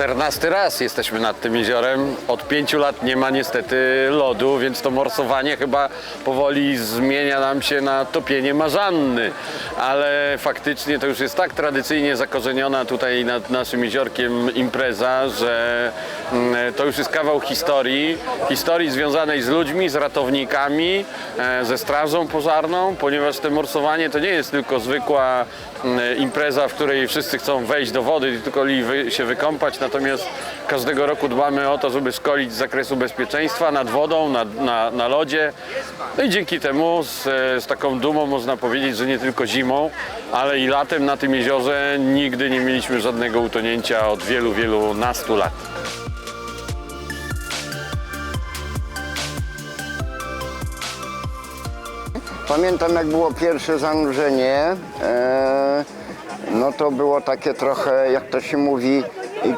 14 raz jesteśmy nad tym jeziorem. Od pięciu lat nie ma niestety lodu, więc to morsowanie chyba powoli zmienia nam się na topienie marzanny. Ale faktycznie to już jest tak tradycyjnie zakorzeniona tutaj nad naszym jeziorkiem impreza, że mm, to już jest kawał historii. Historii związanej z ludźmi, z ratownikami, e, ze strażą pożarną, ponieważ te morsowanie to nie jest tylko zwykła mm, impreza, w której wszyscy chcą wejść do wody i tylko się wykąpać, natomiast każdego roku dbamy o to, żeby szkolić z zakresu bezpieczeństwa nad wodą, na, na, na lodzie. No i dzięki temu z, z taką dumą można powiedzieć, że nie tylko zimą, ale i latem na tym jeziorze nigdy nie mieliśmy żadnego utonięcia od wielu, wielu nastu lat. Pamiętam jak było pierwsze zanurzenie, e, no to było takie trochę, jak to się mówi,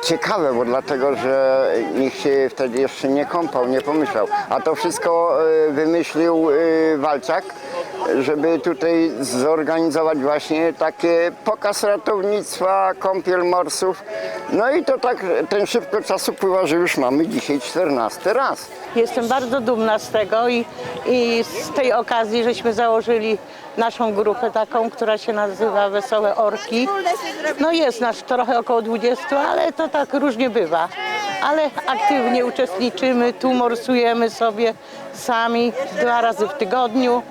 ciekawe, bo dlatego, że nikt się wtedy jeszcze nie kąpał, nie pomyślał. A to wszystko e, wymyślił e, Walczak, żeby tutaj zorganizować właśnie takie pokaz ratownictwa, kąpiel morsów. No i to tak, ten szybko czas upływa, że już mamy dzisiaj 14 raz. Jestem bardzo dumna z tego i, i z tej okazji, żeśmy założyli naszą grupę taką, która się nazywa Wesołe Orki. No jest nas trochę około 20, ale to tak różnie bywa. Ale aktywnie uczestniczymy, tu morsujemy sobie sami dwa razy w tygodniu.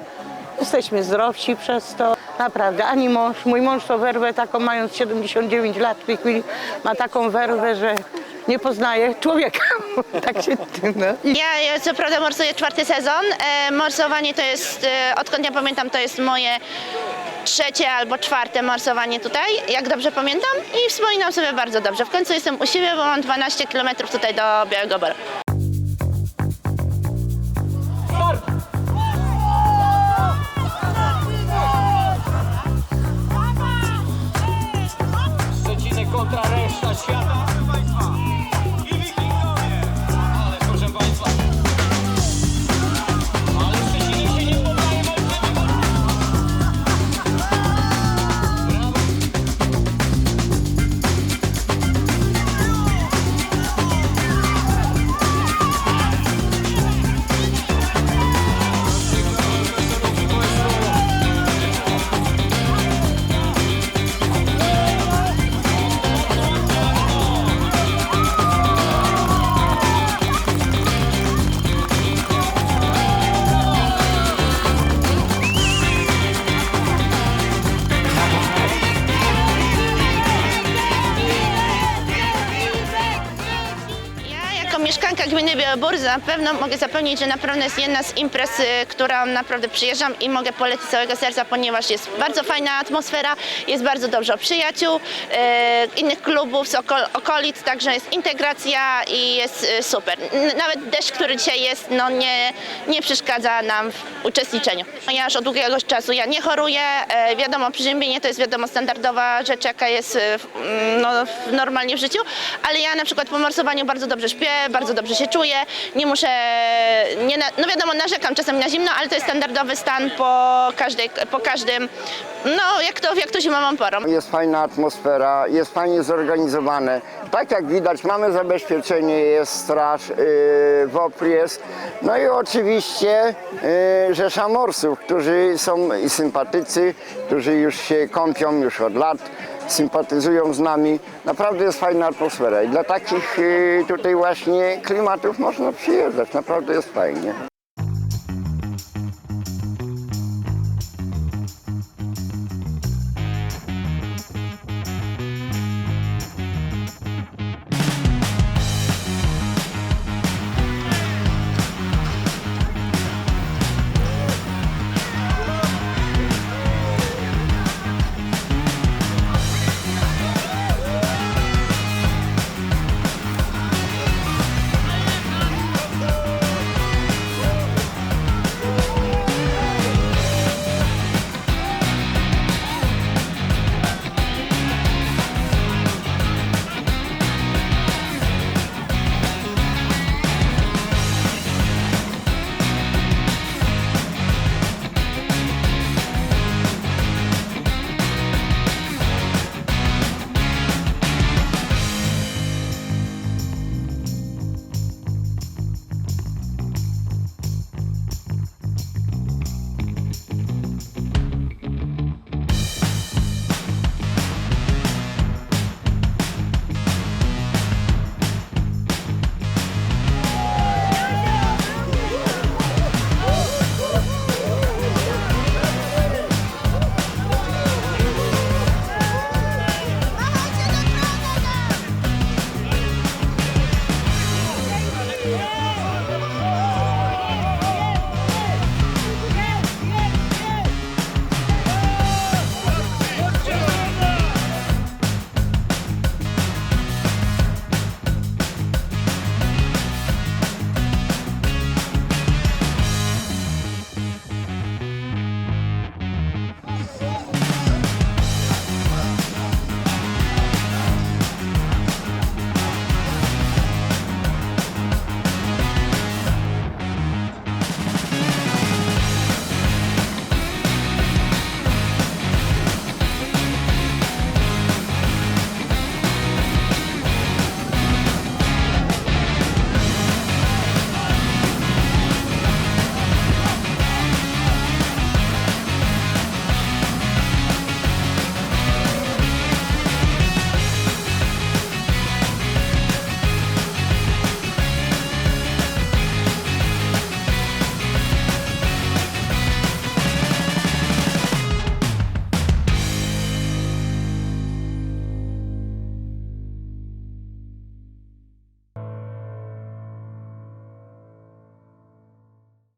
Jesteśmy zdrowsi przez to. Naprawdę, ani mąż, mój mąż to werwę taką, mając 79 lat w tej chwili, ma taką werwę, że nie poznaje człowieka. tak się tym, no. Ja ja co prawda morsuję czwarty sezon. E, morsowanie to jest, e, odkąd ja pamiętam, to jest moje trzecie albo czwarte morsowanie tutaj, jak dobrze pamiętam. I wspominam sobie bardzo dobrze. W końcu jestem u siebie, bo mam 12 km tutaj do Białego Boru. та решта свята. Mieszkanka gminy Białobór na pewno mogę zapewnić, że naprawdę jest jedna z imprez, y, którą naprawdę przyjeżdżam i mogę polecić całego serca, ponieważ jest bardzo fajna atmosfera, jest bardzo dobrze o przyjaciół, e, innych klubów z oko- okolic, także jest integracja i jest y, super. Nawet deszcz, który dzisiaj jest, no nie, nie przeszkadza nam w uczestniczeniu. Ja już od długiego czasu ja nie choruję, wiadomo, przeziębienie to jest wiadomo standardowa rzecz, jaka jest y, mm, no, normalnie w życiu, ale ja na przykład po morsowaniu bardzo dobrze śpię, bardzo dobrze się czuję, nie muszę, nie na, no wiadomo, narzekam czasem na zimno, ale to jest standardowy stan po, każdej, po każdym, no jak to, jak to zimową porą. Jest fajna atmosfera, jest fajnie zorganizowane. Tak jak widać, mamy zabezpieczenie, jest straż, yy, WOPR jest. No i oczywiście yy, rzesza morsów, którzy są sympatycy, którzy już się kąpią już od lat, sympatyzują z nami. Naprawdę jest fajna atmosfera i dla takich yy, tutaj właśnie klimatów można przyjeżdżać. Naprawdę jest fajnie.